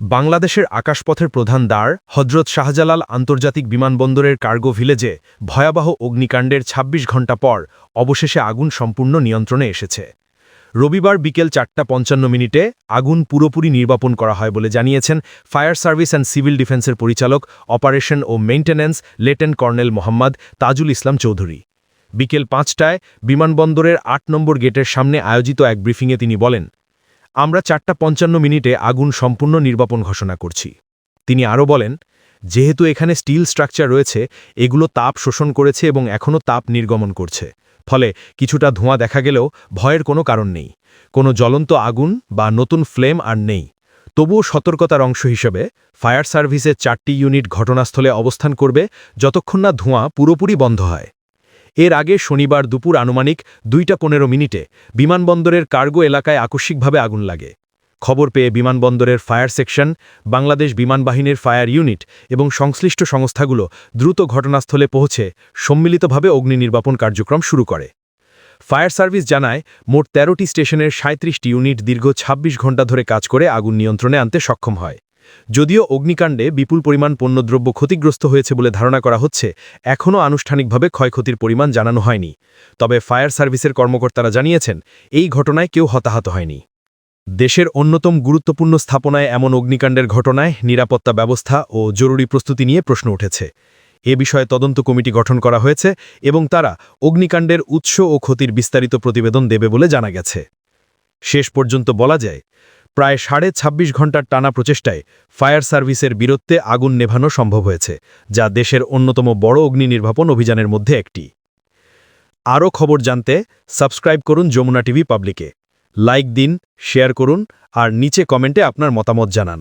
বাংলাদেশের আকাশপথের প্রধান দ্বার হজরত শাহজালাল আন্তর্জাতিক বিমানবন্দরের কার্গো ভিলেজে ভয়াবহ অগ্নিকাণ্ডের ২৬ ঘণ্টা পর অবশেষে আগুন সম্পূর্ণ নিয়ন্ত্রণে এসেছে। রবিবার বিকেল চারটা পঞ্চান্ন মিনিটে আগুন পুরোপুরি নির্বাপন করা হয় বলে জানিয়েছেন ফায়ার সার্ভিস অ্যান্ড সিভিল ডিফেন্সের পরিচালক অপারেশন ও maintenance lieutenant colonel Mohammad Tajul Islam Chowdhury. বিকেল পাঁচটায় বিমানবন্দরের আট নম্বর গেটের সামনে আয়োজিত এক ব্রিফিংয়ে তিনি বলেন আমরা চারটা পঞ্চান্ন মিনিটে আগুন সম্পূর্ণ নির্বাপন ঘোষণা করছি। তিনি আরও বলেন, যেহেতু এখানে স্টিল স্ট্রাকচার রয়েছে, এগুলো তাপ শোষণ করেছে এবং এখনও তাপ নির্গমন করছে। ফলে কিছুটা ধোঁয়া দেখা গেলেও ভয়ের কোনো কারণ নেই। কোনো জ্বলন্ত আগুন বা নতুন ফ্লেম আর নেই। তবুও সতর্কতার অংশ হিসেবে ফায়ার সার্ভিসের চারটি ইউনিট ঘটনাস্থলে অবস্থান করবে যতক্ষণ না ধোঁয়া পুরোপুরি বন্ধ হয়। এর আগে শনিবার দুপুর আনুমানিক দুইটা পনেরো মিনিটে বিমানবন্দরের কার্গো এলাকায় আকস্মিকভাবে আগুন লাগে। খবর পেয়ে বিমানবন্দরের ফায়ার সেকশন, বাংলাদেশ বিমানবাহিনীর ফায়ার ইউনিট এবং সংশ্লিষ্ট সংস্থাগুলো দ্রুত ঘটনাস্থলে পৌঁছে সম্মিলিতভাবে অগ্নি নির্বাপন কার্যক্রম শুরু করে। ফায়ার সার্ভিস জানায়, মোট তেরোটি স্টেশনের সাঁত্রিশটি ইউনিট দীর্ঘ ২৬ ঘণ্টা ধরে কাজ করে আগুন নিয়ন্ত্রণে আনতে সক্ষম হয়। যদিও অগ্নিকাণ্ডে বিপুল পরিমাণ পণ্যদ্রব্য ক্ষতিগ্রস্ত হয়েছে বলে ধারণা করা হচ্ছে, এখনও আনুষ্ঠানিকভাবে ক্ষয়ক্ষতির পরিমাণ জানানো হয়নি। তবে ফায়ার সার্ভিসের কর্মকর্তারা জানিয়েছেন, এই ঘটনায় কেউ হতাহত হয়নি। দেশের অন্যতম গুরুত্বপূর্ণ স্থাপনায় এমন অগ্নিকাণ্ডের ঘটনায় নিরাপত্তা ব্যবস্থা ও জরুরি প্রস্তুতি নিয়ে প্রশ্ন উঠেছে। এ বিষয়ে তদন্ত কমিটি গঠন করা হয়েছে এবং তারা অগ্নিকাণ্ডের উৎস ও ক্ষতির বিস্তারিত প্রতিবেদন দেবে বলে জানা গেছে। শেষ পর্যন্ত বলা যায় প্রায় সাড়ে ২৬ ঘণ্টার টানা প্রচেষ্টায় ফায়ার সার্ভিসের বীরত্বে আগুন নেভানো সম্ভব হয়েছে, যা দেশের অন্যতম বড় অগ্নি নির্বাপন অভিযানের মধ্যে একটি। আরও খবর জানতে সাবস্ক্রাইব করুন যমুনা টিভি পাবলিকে। লাইক দিন, শেয়ার করুন, আর নিচে কমেন্টে আপনার মতামত জানান।